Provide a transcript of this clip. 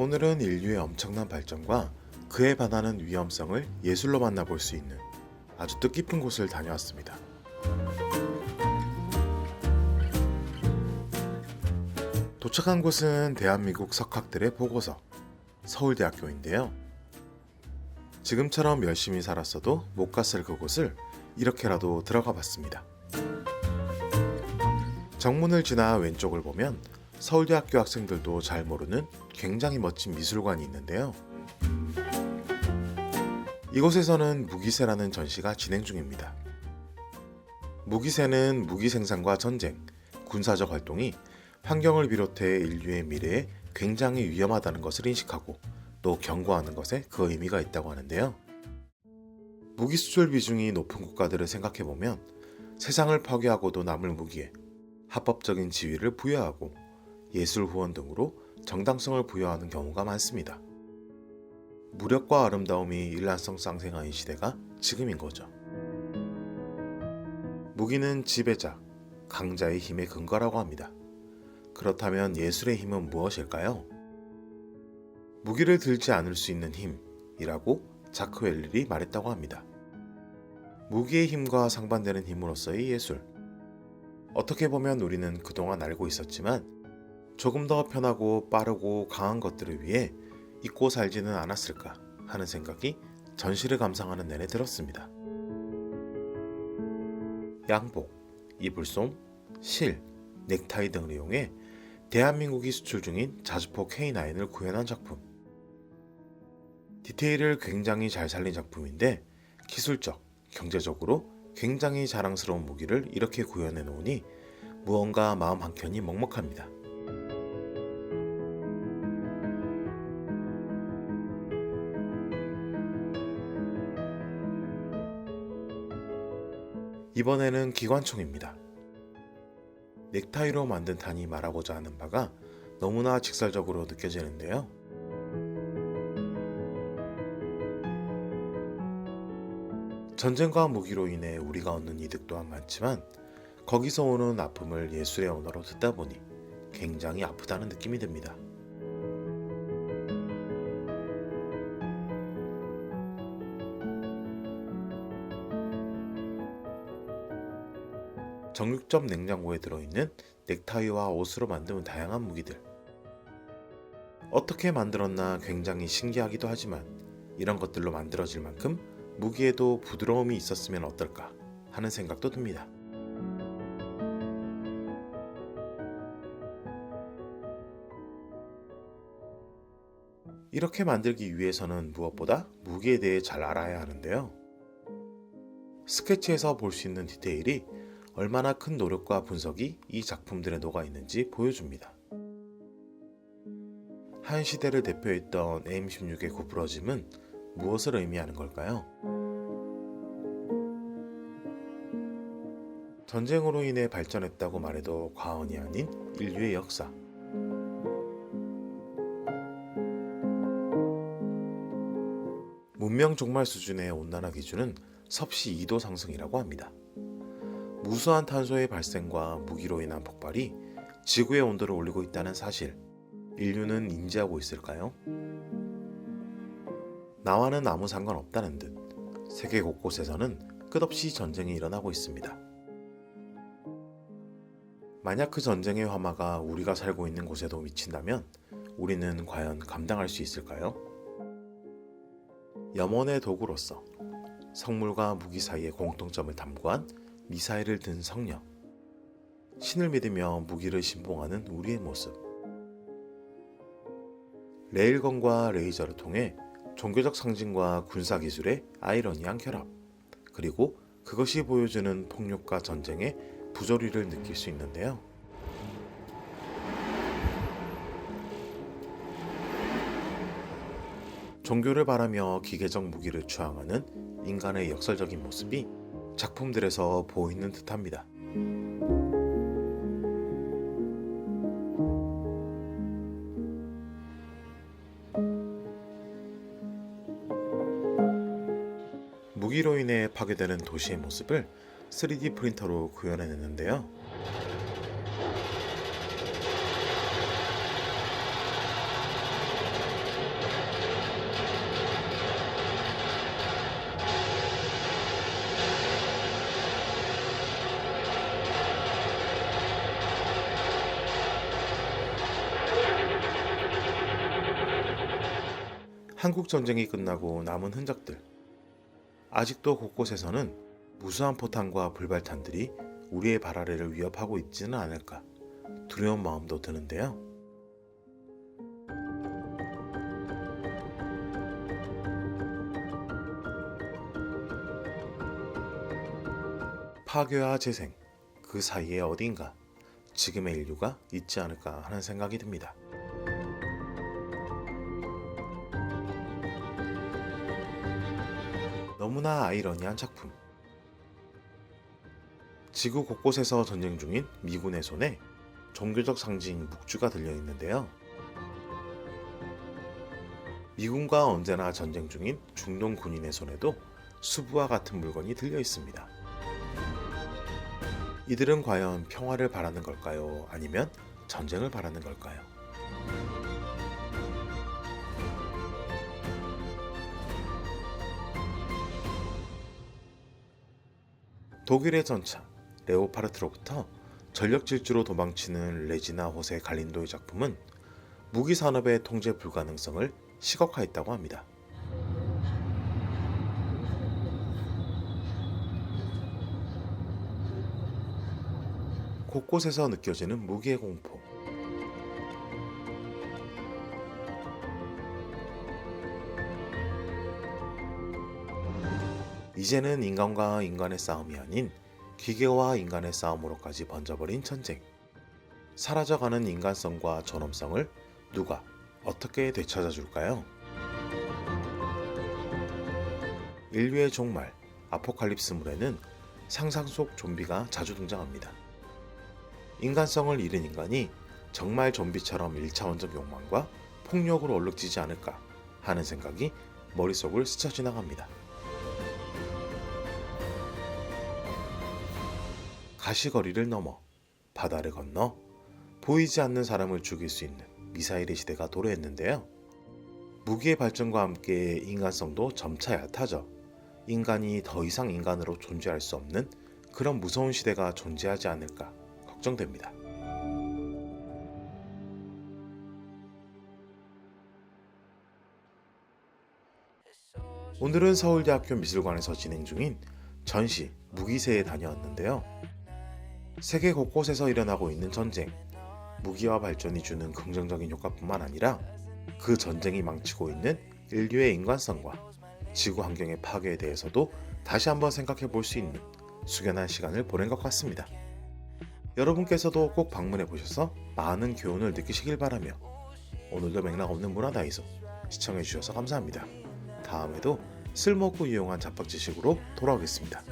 오늘은 인류의 엄청난 발전과 그에 반하는 위험성을 예술로 만나볼 수 있는 아주 뜻깊은 곳을 다녀왔습니다. 도착한 곳은 대한민국 석학들의 보고서 서울대학교인데요. 지금처럼 열심히 살았어도 못 갔을 그곳을 이렇게라도 들어가 봤습니다. 정문을 지나 왼쪽을 보면 서울대학교 학생들도 잘 모르는 굉장히 멋진 미술관이 있는데요. 이곳에서는 무기세라는 전시가 진행 중입니다. 무기세는 무기 생산과 전쟁, 군사적 활동이 환경을 비롯해 인류의 미래에 굉장히 위험하다는 것을 인식하고 또 경고하는 것에 그 의미가 있다고 하는데요. 무기 수출 비중이 높은 국가들을 생각해 보면 세상을 파괴하고도 남을 무기에 합법적인 지위를 부여하고 예술 후원 등으로 정당성을 부여하는 경우가 많습니다. 무력과 아름다움이 일란성 쌍생아인 시대가 지금인 거죠. 무기는 지배자, 강자의 힘의 근거라고 합니다. 그렇다면 예술의 힘은 무엇일까요? 무기를 들지 않을 수 있는 힘이라고 자크 웰릴이 말했다고 합니다. 무기의 힘과 상반되는 힘으로서의 예술. 어떻게 보면 우리는 그동안 알고 있었지만 조금 더 편하고 빠르고 강한 것들을 위해 잊고 살지는 않았을까 하는 생각이 전시를 감상하는 내내 들었습니다. 양복, 이불솜, 실, 넥타이 등을 이용해 대한민국이 수출 중인 자주포 K9을 구현한 작품. 디테일을 굉장히 잘 살린 작품인데 기술적, 경제적으로 굉장히 자랑스러운 무기를 이렇게 구현해 놓으니 무언가 마음 한켠이 먹먹합니다. 이번에는 기관총입니다. 넥타이로 만든 탄이 말하고자 하는 바가 너무나 직설적으로 느껴지는데요. 전쟁과 무기로 인해 우리가 얻는 이득 또한 많지만 거기서 오는 아픔을 예술의 언어로 듣다 보니 굉장히 아프다는 느낌이 듭니다. 정육점 냉장고에 들어있는 넥타이와 옷으로 만든 다양한 무기들. 어떻게 만들었나 굉장히 신기하기도 하지만 이런 것들로 만들어질 만큼 무기에도 부드러움이 있었으면 어떨까 하는 생각도 듭니다. 이렇게 만들기 위해서는 무엇보다 무기에 대해 잘 알아야 하는데요. 스케치에서 볼 수 있는 디테일이 얼마나 큰 노력과 분석이 이 작품들에 녹아 있는지 보여줍니다. 한 시대를 대표했던 M16의 구부러짐은 무엇을 의미하는 걸까요? 전쟁으로 인해 발전했다고 말해도 과언이 아닌 인류의 역사. 문명 종말 수준의 온난화 기준은 섭씨 2도 상승이라고 합니다. 무수한 탄소의 발생과 무기로 인한 폭발이 지구의 온도를 올리고 있다는 사실, 인류는 인지하고 있을까요? 나와는 아무 상관없다는 듯 세계 곳곳에서는 끝없이 전쟁이 일어나고 있습니다. 만약 그 전쟁의 화마가 우리가 살고 있는 곳에도 미친다면 우리는 과연 감당할 수 있을까요? 염원의 도구로서 성물과 무기 사이의 공통점을 탐구한 미사일을 든 성녀. 신을 믿으며 무기를 신봉하는 우리의 모습. 레일건과 레이저를 통해 종교적 상징과 군사 기술의 아이러니한 결합. 그리고 그것이 보여주는 폭력과 전쟁의 부조리를 느낄 수 있는데요. 종교를 바라며 기계적 무기를 추앙하는 인간의 역설적인 모습이 작품들에서 보이는 듯합니다. 무기로 인해 파괴되는 도시의 모습을 3D 프린터로 구현해냈는데요. 한국 전쟁이 끝나고 남은 흔적들. 아직도 곳곳에서는 무수한 포탄과 불발탄들이 우리의 발 아래를 위협하고 있지는 않을까 두려운 마음도 드는데요. 파괴와 재생, 그 사이에 어딘가 지금의 인류가 있지 않을까 하는 생각이 듭니다. 너무나 아이러니한 작품. 지구 곳곳에서 전쟁 중인 미군의 손에 종교적 상징 묵주가 들려 있는데요. 미군과 언제나 전쟁 중인 중동 군인의 손에도 수부와 같은 물건이 들려 있습니다. 이들은 과연 평화를 바라는 걸까요? 아니면 전쟁을 바라는 걸까요? 독일의 전차 레오파르트로부터 전력 질주로 도망치는 레지나 호세 갈린도의 작품은 무기 산업의 통제 불가능성을 시각화했다고 합니다. 곳곳에서 느껴지는 무기의 공포. 이제는 인간과 인간의 싸움이 아닌 기계와 인간의 싸움으로까지 번져버린 전쟁. 사라져가는 인간성과 존엄성을 누가 어떻게 되찾아 줄까요? 인류의 종말, 아포칼립스물에는 상상 속 좀비가 자주 등장합니다. 인간성을 잃은 인간이 정말 좀비처럼 1차원적 욕망과 폭력으로 얼룩지지 않을까 하는 생각이 머릿속을 스쳐 지나갑니다. 가시거리를 넘어 바다를 건너 보이지 않는 사람을 죽일 수 있는 미사일의 시대가 도래했는데요. 무기의 발전과 함께 인간성도 점차 얕아져 인간이 더 이상 인간으로 존재할 수 없는 그런 무서운 시대가 존재하지 않을까 걱정됩니다. 오늘은 서울대학교 미술관에서 진행 중인 전시 무기세에 다녀왔는데요. 세계 곳곳에서 일어나고 있는 전쟁, 무기와 발전이 주는 긍정적인 효과뿐만 아니라 그 전쟁이 망치고 있는 인류의 인간성과 지구 환경의 파괴에 대해서도 다시 한번 생각해 볼 수 있는 숙연한 시간을 보낸 것 같습니다. 여러분께서도 꼭 방문해 보셔서 많은 교훈을 느끼시길 바라며 오늘도 맥락 없는 문화다이소 시청해 주셔서 감사합니다. 다음에도 쓸모없고 유용한 잡박 지식으로 돌아오겠습니다.